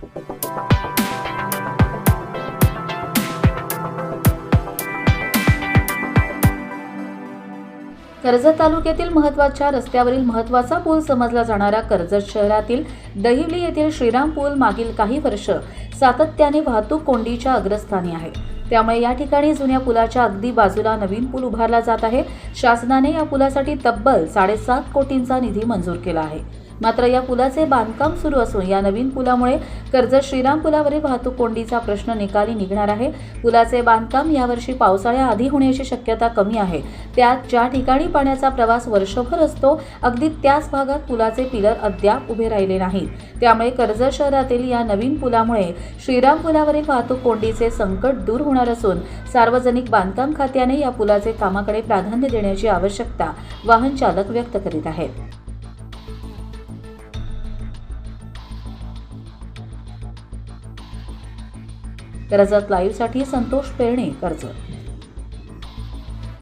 कर्जत तालुक्यातील महत्त्वाच्या रस्त्यावरील महत्त्वाचा पूल समजला जाणारा कर्जत शहरातील दहिवली येथील श्रीराम पूल मागील काही वर्ष सातत्याने वाहतूक कोंडीच्या अग्रस्थानी आहे. त्यामुळे या ठिकाणी जुन्या पुलाच्या अगदी बाजूला नवीन पूल उभारला जात आहे. शासनाने या पुलासाठी तब्बल साडेसात कोटींचा निधी मंजूर केला आहे. मात्र या पुलाचे बांधकाम सुरू असून या नवीन पुलामुळे कर्जत श्रीराम पुलावरील वाहतूक कोंडीचा प्रश्न निकाली निघणार आहे. पुलाचे बांधकाम यावर्षी पावसाळ्याआधी होण्याची शक्यता कमी आहे. त्यात ज्या ठिकाणी पाण्याचा प्रवास वर्षभर असतो अगदी त्याच भागात पुलाचे पिलर अद्याप उभे राहिले नाहीत. त्यामुळे कर्जत शहरातील या नवीन पुलामुळे श्रीराम पुलावरील वाहतूक कोंडीचे संकट दूर होणार असून सार्वजनिक बांधकाम खात्याने या पुलाचे कामाकडे प्राधान्य देण्याची आवश्यकता वाहन चालक व्यक्त करीत आहेत. तर कर्जत लाईव्हसाठी संतोष पेरणे कर्जत.